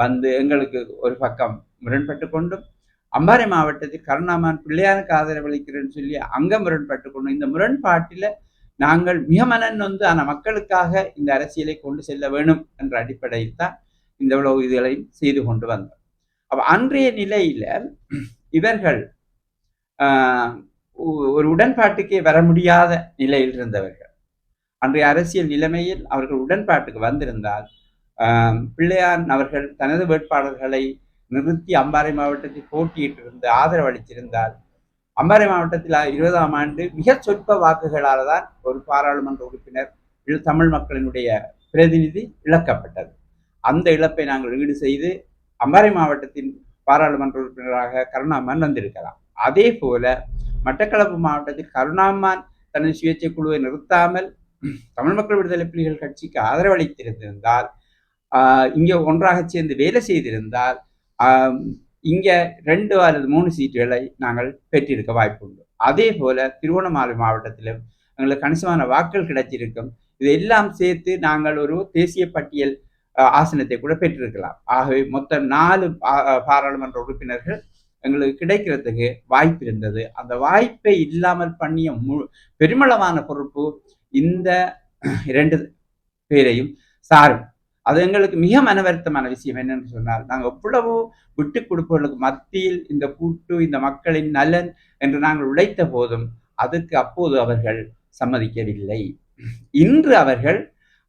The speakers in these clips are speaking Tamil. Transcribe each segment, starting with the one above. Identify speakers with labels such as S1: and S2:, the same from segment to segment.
S1: வந்து எங்களுக்கு ஒரு பக்கம் முரண்பட்டு கொண்டும் அம்பாறை மாவட்டத்தில் கருணாமான் பிள்ளையாருக்கு ஆதரவளிக்கிறேன்னு சொல்லி அங்க முரண்பட்டு கொண்டும் இந்த முரண்பாட்டில நாங்கள் மிக மனன் வந்து ஆன மக்களுக்காக இந்த அரசியலை கொண்டு செல்ல வேணும் என்ற அடிப்படையில் தான் இந்த உழவு இதுகளையும் செய்து கொண்டு வந்தோம். அப்போ அன்றைய நிலையில இவர்கள் ஆஹ், ஒரு உடன்பாட்டுக்கே வர முடியாத நிலையில் இருந்தவர்கள். அன்றைய அரசியல் நிலைமையில் அவர்கள் உடன்பாட்டுக்கு வந்திருந்தால் பிள்ளையான் அவர்கள் தனது வேட்பாளர்களை நிறுத்தி அம்பாறை மாவட்டத்தில் போட்டியிட்டிருந்து ஆதரவு அளித்திருந்தால் அம்பாறை மாவட்டத்தில் இருபதாம் ஆண்டு மிக சொற்ப வாக்குகளால் தான் ஒரு பாராளுமன்ற உறுப்பினர் தமிழ் மக்களினுடைய பிரதிநிதி இழக்கப்பட்டது. அந்த இழப்பை நாங்கள் ஈடு செய்து அம்பாறை மாவட்டத்தின் பாராளுமன்ற உறுப்பினராக கருணாமான் வந்திருக்கலாம். அதே போல மட்டக்களப்பு மாவட்டத்தில் கருணாமான் தனது சுயேட்சை குழுவை நிறுத்தாமல் தமிழ் மக்கள் விடுதலை புலிகள் கட்சிக்கு ஆதரவளித்திருந்திருந்தால் இங்கே ஒன்றாக சேர்ந்து வேலை செய்திருந்தால் இங்கே ரெண்டு அல்லது மூணு சீட்டுகளை நாங்கள் பெற்றிருக்க வாய்ப்பு உண்டு அதே போல திருவண்ணாமலை மாவட்டத்திலும் எங்களுக்கு கணிசமான வாக்குகள் கிடைச்சிருக்கும். இதெல்லாம் சேர்த்து நாங்கள் ஒரு தேசிய பட்டியல் ஆசனத்தை கூட பெற்றிருக்கலாம். ஆகவே மொத்தம் நாலு பாராளுமன்ற உறுப்பினர்கள் எங்களுக்கு கிடைக்கிறதுக்கு வாய்ப்பு இருந்தது. அந்த வாய்ப்பை இல்லாமல் பண்ணிய மு பெருமளவான பொறுப்பு இந்த இரண்டு பேரையும் சாரும். அது எங்களுக்கு மிக மனவருத்தமான விஷயம் என்னன்னு சொன்னால் நாங்கள் எவ்வளவு விட்டு கொடுப்பவர்களுக்கு மத்தியில் இந்த கூட்டு இந்த மக்களின் நலன் என்று நாங்கள் உழைத்த போதும் அதுக்கு அப்போது அவர்கள் சம்மதிக்கவில்லை. இன்று அவர்கள்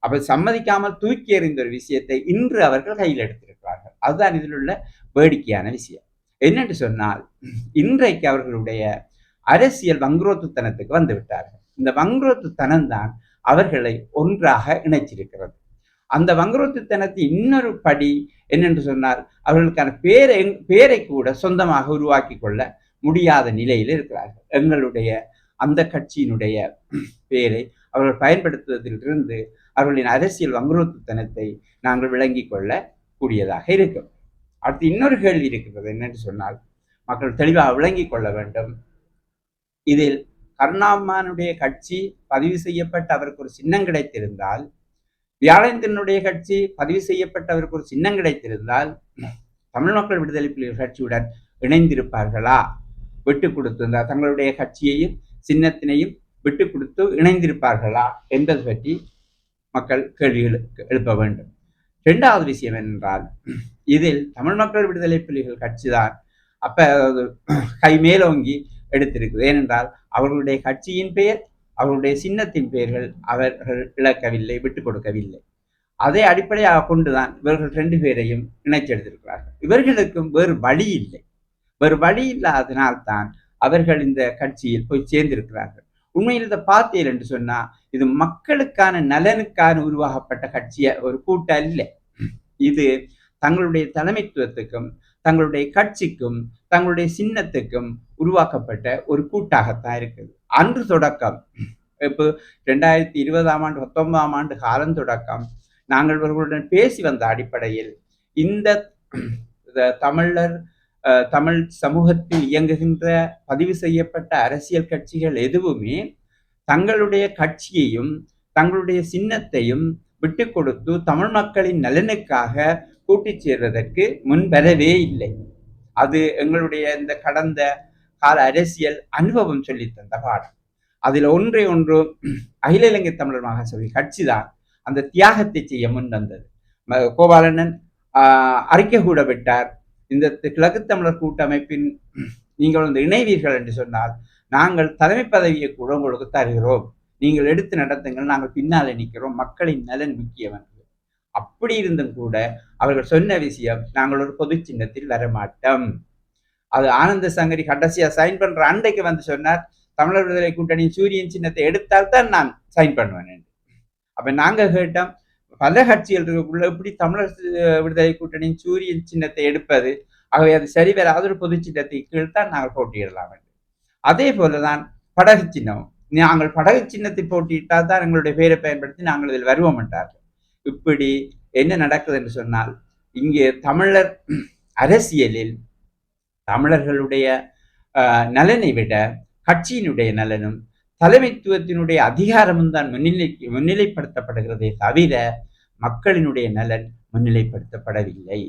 S1: அவர் சம்மதிக்காமல் தூக்கி எறிந்த ஒரு விஷயத்தை இன்று அவர்கள் கையில் எடுத்திருக்கிறார்கள். அதுதான் இதில் உள்ள வேடிக்கையான விஷயம். என்னென்று சொன்னால் இன்றைக்கு அவர்களுடைய அரசியல் வங்குரோத்துத்தனத்துக்கு வந்து விட்டார்கள். இந்த வங்குரோத்துத்தனம் தான் அவர்களை ஒன்றாக இணைச்சிருக்கிறது. அந்த வங்குரோத்துத்தனத்தின் இன்னொரு படி என்னென்று சொன்னால் அவர்களுக்கான பேரை பேரை கூட சொந்தமாக உருவாக்கி கொள்ள முடியாத நிலையில் இருக்கிறார்கள். எங்களுடைய அந்த கட்சியினுடைய பேரை அவர்கள் பயன்படுத்துவதிலிருந்து அவர்களின் அரசியல் வங்குரோத்துத்தனத்தை நாங்கள் விளங்கிக் கொள்ள கூடியதாக இருக்கும். அடுத்து இன்னொரு கேள்வி இருக்கிறது. என்னென்று சொன்னால் மக்கள் தெளிவாக விளங்கி கொள்ள வேண்டும். இதில் கருணாமானுடைய கட்சி பதிவு செய்யப்பட்ட அவருக்கு ஒரு சின்னம் கிடைத்திருந்தால் வியாழேந்திரனுடைய கட்சி பதிவு செய்யப்பட்டவருக்கு ஒரு சின்னம் கிடைத்திருந்தால் தமிழ் மக்கள் விடுதலை புலிகள் கட்சியுடன் இணைந்திருப்பார்களா? விட்டு கொடுத்திருந்தால் தங்களுடைய கட்சியையும் சின்னத்தினையும் விட்டு கொடுத்து இணைந்திருப்பார்களா? என்பது பற்றி மக்கள் கேள்விகள் எழுப்ப வேண்டும். இரண்டாவது விஷயம் என்றால் இதில் தமிழ் மக்கள் விடுதலை புலிகள் கட்சி தான் அப்போ கை மேலோங்கி எடுத்திருக்குது. ஏனென்றால் அவர்களுடைய கட்சியின் பெயர் அவர்களுடைய சின்னத்தின் பெயர்கள் அவர்கள் இழக்கவில்லை விட்டு கொடுக்கவில்லை. அதை அடிப்படையாக கொண்டுதான் இவர்கள் ரெண்டு பேரையும் இணைச்செடுத்திருக்கிறார்கள் இவர்களுக்கும் வேறு வழி இல்லை. வேறு வழி இல்லாதனால்தான் அவர்கள் இந்த கட்சியில் போய் சேர்ந்திருக்கிறார்கள். உண்மையில் இதை பார்த்தீர் என்று சொன்னால் இது மக்களுக்கான நலனுக்கான உருவாக்கப்பட்ட கட்சிய ஒரு கூட்டம் இல்லை இது தங்களுடைய தலைமைத்துவத்துக்கும் தங்களுடைய கட்சிக்கும் தங்களுடைய சின்னத்துக்கும் உருவாக்கப்பட்ட ஒரு கூட்டாகத்தான் இருக்குது. அன்று தொடக்கம். இப்போ ரெண்டாயிரத்தி இருபதாம் ஆண்டு பத்தொன்பதாம் ஆண்டு காலம் தொடக்கம். நாங்கள் இவர்களுடன் பேசி வந்த அடிப்படையில் இந்த தமிழர் தமிழ் சமூகத்தில் இயங்குகின்ற பதிவு செய்யப்பட்ட அரசியல் கட்சிகள் எதுவுமே தங்களுடைய கட்சியையும் தங்களுடைய சின்னத்தையும் விட்டு கொடுத்து தமிழ் மக்களின் நலனுக்காக கூட்டிச் சேர்வதற்கு முன்வரவே இல்லை. அது எங்களுடைய இந்த கடந்த கால அரசியல் அனுபவம் சொல்லி தந்த பாடம் அதில் ஒன்றை ஒன்று அகில இலங்கை தமிழர் மகாசபை கட்சி தான் அந்த தியாகத்தை செய்ய முன் வந்தது. கோபாலண்ணன் அறிக்கை கூட விட்டார். இந்த கிழக்கு தமிழர் கூட்டமைப்பின் நீங்கள் வந்து இணைவீர்கள் என்று சொன்னால் நாங்கள் தலைமை பதவியை கூட உங்களுக்கு தருகிறோம். நீங்கள் எடுத்து நடத்துங்கள் நாங்கள் பின்னால் நிற்கிறோம். மக்களின் நலன் முக்கியம் என்று. அப்படி இருந்தும் கூட அவர்கள் சொன்ன விஷயம் நாங்கள் ஒரு பொது சின்னத்தில் வரமாட்டோம். அது ஆனந்த சங்கரி கடைசியா சைன் பண்ற அண்டைக்கு வந்து சொன்னார் தமிழர் விடுதலை கூட்டணியின் சூரியன் சின்னத்தை எடுத்தால் தான் நான் சைன் பண்ணுவேன் என்று. அப்ப நாங்க கேட்டோம் பல கட்சிகள் இருக்கக்குள்ள எப்படி தமிழர் விடுதலை கூட்டணியின் சூரியன் சின்னத்தை எடுப்பது ஆகவே அது சரி வராத ஒரு பொது சின்னத்தை கீழ் தான் நாங்கள் போட்டியிடலாம் என்று அதே போலதான் படகு சின்னம் நாங்கள் படகு சின்னத்தை போட்டியிட்டால் தான் எங்களுடைய பெயரை பயன்படுத்தி நாங்கள் இதில் வருவோம் என்றார்கள் இப்படி என்ன நடக்குது என்று சொன்னால் இங்கே தமிழர் அரசியலில் தமிழர்களுடைய ஆஹ், நலனை விட கட்சியினுடைய நலனும் தலைமைத்துவத்தினுடைய அதிகாரமும் தான் முன்னிலை முன்னிலைப்படுத்தப்படுகிறதே தவிர மக்களினுடைய நலன் முன்னிலைப்படுத்தப்படவில்லை.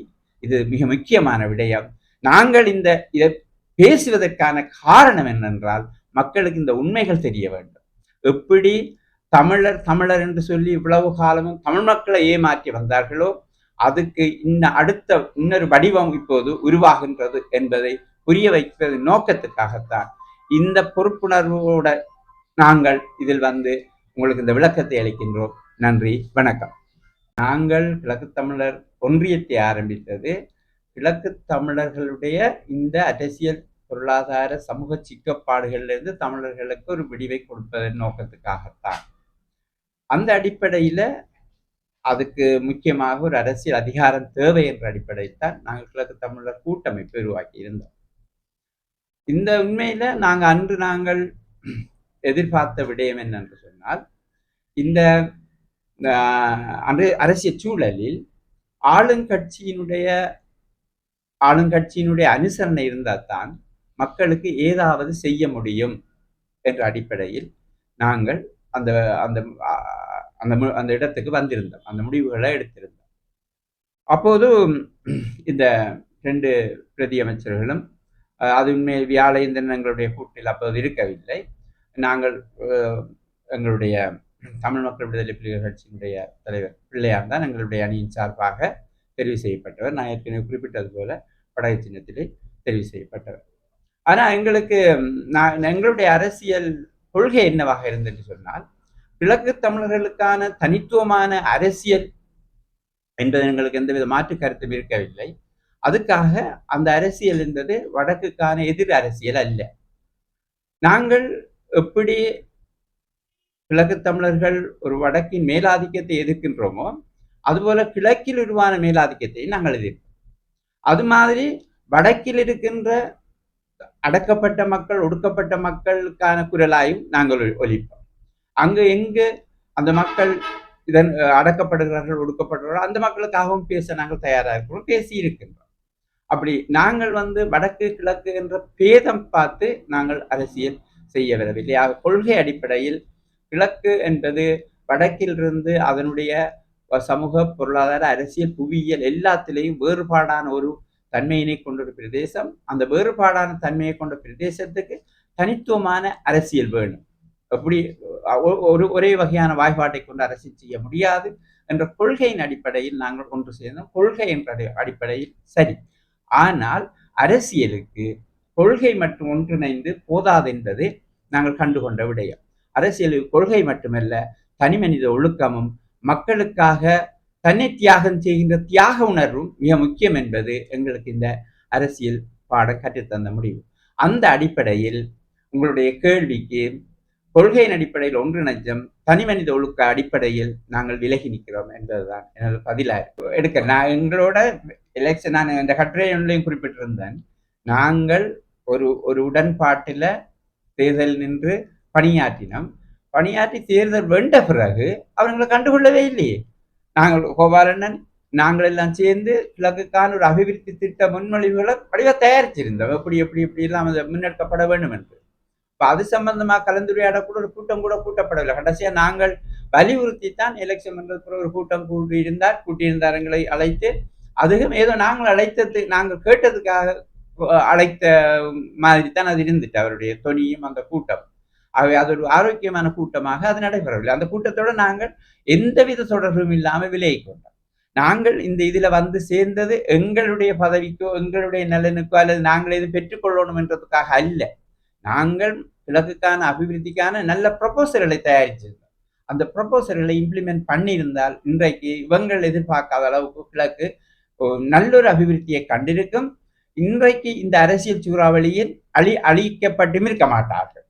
S1: இது மிக முக்கியமான விடயம். நாங்கள் இந்த இதை பேசுவதற்கான காரணம் என்னென்றால் மக்களுக்கு இந்த உண்மைகள் தெரிய வேண்டும். எப்படி தமிழர் தமிழர் என்று சொல்லி இவ்வளவு காலமும் தமிழ் மக்களை ஏமாற்றி வந்தார்களோ அதுக்கு இன்ன அடுத்த இன்னொரு வடிவம் இப்போது உருவாகின்றது என்பதை புரிய வைப்பது நோக்கத்துக்காகத்தான். இந்த பொறுப்புணர்வோட நாங்கள் இதில் வந்து உங்களுக்கு இந்த விளக்கத்தை அளிக்கின்றோம். நன்றி வணக்கம். நாங்கள் கிழக்கு தமிழர் ஒன்றியத்தை ஆரம்பித்தது கிழக்கு தமிழர்களுடைய இந்த அரசியல் பொருளாதார சமூக சிக்கப்பாடுகளிலிருந்து தமிழர்களுக்கு ஒரு விடிவை கொடுப்பதன் நோக்கத்துக்காகத்தான். அந்த அடிப்படையில் அதுக்கு முக்கியமாக ஒரு அரசியல் அதிகாரம் தேவை என்ற அடிப்படையில் தான் நாங்கள் கிழக்கு தமிழர் கூட்டமைப்பு உருவாக்கி இருந்தோம். இந்த உண்மையில நாங்கள் அன்று நாங்கள் எதிர்பார்த்த விடயம் என்னென்று சொன்னால் இந்த அன்று அரசியல் சூழலில் ஆளுங்கட்சியினுடைய ஆளுங்கட்சியினுடைய அனுசரணை இருந்தால் தான் மக்களுக்கு ஏதாவது செய்ய முடியும் என்ற அடிப்படையில் நாங்கள் அந்த அந்த அந்த அந்த இடத்துக்கு வந்திருந்தோம். அந்த முடிவுகளை எடுத்திருந்தோம். அப்போது இந்த ரெண்டு பிரதியமைச்சர்களும் அது உண்மை வியாழேந்திரன் எங்களுடைய கூட்டில் அப்போது இருக்கவில்லை. நாங்கள் எங்களுடைய தமிழ் மக்கள் விடுதலை புலிகள் கட்சியினுடைய தலைவர் பிள்ளையார் தான் எங்களுடைய அணியின் சார்பாக தெரிவு செய்யப்பட்டவர். நான் ஏற்கனவே குறிப்பிட்டது போல படகு சின்னத்திலே தெரிவு செய்யப்பட்டவர். ஆனால் எங்களுக்கு நான் எங்களுடைய அரசியல் கொள்கை என்னவாக இருந்தது சொன்னால் கிழக்கு தமிழர்களுக்கான தனித்துவமான அரசியல் என்பது எங்களுக்கு எந்தவித மாற்று கருத்தும் இருக்கவில்லை. அதுக்காக அந்த அரசியல் என்பது வடக்குக்கான எதிர் அரசியல் அல்ல. நாங்கள் எப்படி கிழக்கு தமிழர்கள் ஒரு வடக்கின் மேலாதிக்கத்தை எதிர்க்கின்றோமோ அதுபோல கிழக்கில் உருவான மேலாதிக்கத்தை நாங்கள் எதிர்ப்போம். அது மாதிரி வடக்கில் இருக்கின்ற அடக்கப்பட்ட மக்கள் ஒடுக்கப்பட்ட மக்களுக்கான குரலாயும் நாங்கள் ஒலிப்போம். அங்கு எங்கு அந்த மக்கள் இதன் அடக்கப்படுகிறார்கள் ஒடுக்கப்படுகிறார்கள் அந்த மக்களுக்காகவும் பேச நாங்கள் தயாராக இருக்கிறோம் பேசி இருக்கின்றோம். அப்படி நாங்கள் வந்து வடக்கு கிழக்கு என்ற பேதம் பார்த்து நாங்கள் அரசியல் செய்ய வரவில்லை கொள்கை அடிப்படையில் கிழக்கு என்பது வடக்கிலிருந்து அதனுடைய சமூக பொருளாதார அரசியல் புவியியல் எல்லாத்திலையும் வேறுபாடான ஒரு தன்மையினை கொண்ட ஒரு பிரதேசம். அந்த வேறுபாடான தன்மையை கொண்ட பிரதேசத்துக்கு தனித்துவமான அரசியல் வேணும். எப்படி ஒரு ஒரே வகையான வாய்ப்பாட்டை கொண்டு அரசு செய்ய முடியாது என்ற கொள்கையின் அடிப்படையில் நாங்கள் ஒன்று சேர்ந்தோம். கொள்கை என்ற அடிப்படையில் சரி. ஆனால் அரசியலுக்கு கொள்கை மட்டும் ஒன்றிணைந்து போதாது என்பது நாங்கள் கண்டுகொண்ட விடயம். அரசியலுக்கு கொள்கை மட்டுமல்ல தனி மனித ஒழுக்கமும் மக்களுக்காக தன்னை தியாகம் செய்கின்ற தியாக உணர்வும் மிக முக்கியம் என்பது எங்களுக்கு இந்த அரசியல் பாட கற்றுத்தந்த முடிவு. அந்த அடிப்படையில் உங்களுடைய கேள்விக்கு கொள்கையின் அடிப்படையில் ஒன்று நஞ்சம் தனி மனித ஒழுக்க அடிப்படையில் நாங்கள் விலகி நிற்கிறோம் என்பதுதான். எனது பதிலாக எடுக்க நான் எங்களோட எலெக்ஷன் நான் இந்த கட்டுரையிலையும் குறிப்பிட்டிருந்தேன். நாங்கள் ஒரு ஒரு உடன்பாட்டில் தேர்தல் நின்று பணியாற்றினோம். பணியாற்றி தேர்தல் வென்ற பிறகு அவங்களை கண்டுகொள்ளவே இல்லையே. நாங்கள் கோபாலண்ணன் நாங்கள் எல்லாம் சேர்ந்து கிழக்குக்கான ஒரு அபிவிருத்தி திட்ட முன்மொழிவுகளை படிவ தயாரிச்சிருந்தோம். எப்படி எப்படி எப்படி எல்லாம் அதை முன்னெடுக்கப்பட வேண்டும் என்று. இப்போ அது சம்பந்தமாக கலந்துரையாட கூட ஒரு கூட்டம் கூட கூட்டப்படவில்லை. கடைசியாக நாங்கள் வலியுறுத்தி தான் எலெக்ஷன் பண்ணுறதுக்கு ஒரு கூட்டம் கூட்டியிருந்தார் எங்களை அழைத்து அதுவும் ஏதோ நாங்கள் அழைத்தது நாங்கள் கேட்டதுக்காக அழைத்த மாதிரி தான் அது இருந்துட்டு அவருடைய தொனியும் அந்த கூட்டம். ஆகவே அது ஒரு ஆரோக்கியமான கூட்டமாக அது நடைபெறவில்லை. அந்த கூட்டத்தோடு நாங்கள் எந்தவித தொடர்பும் இல்லாமல் விலகி கொண்டோம். நாங்கள் இந்த இதுல வந்து சேர்ந்தது எங்களுடைய பதவிக்கோ எங்களுடைய நலனுக்கோ அல்லது நாங்கள் இது பெற்றுக்கொள்ளணும் என்றதுக்காக அல்ல. நாங்கள் கிழக்குக்கான அபிவிருத்திக்கான நல்ல ப்ரொபோசல்களை தயாரிச்சிருந்தோம் அந்த ப்ரொபோசல்களை இம்ப்ளிமெண்ட் பண்ணியிருந்தால் இன்றைக்கு இவங்கள் எதிர்பார்க்காத அளவுக்கு கிழக்கு நல்லொரு அபிவிருத்தியை கண்டிருக்கும். இன்றைக்கு இந்த அரசியல் சூறாவளியில் அழி அழிக்கப்பட்டும் இருக்க மாட்டார்கள்.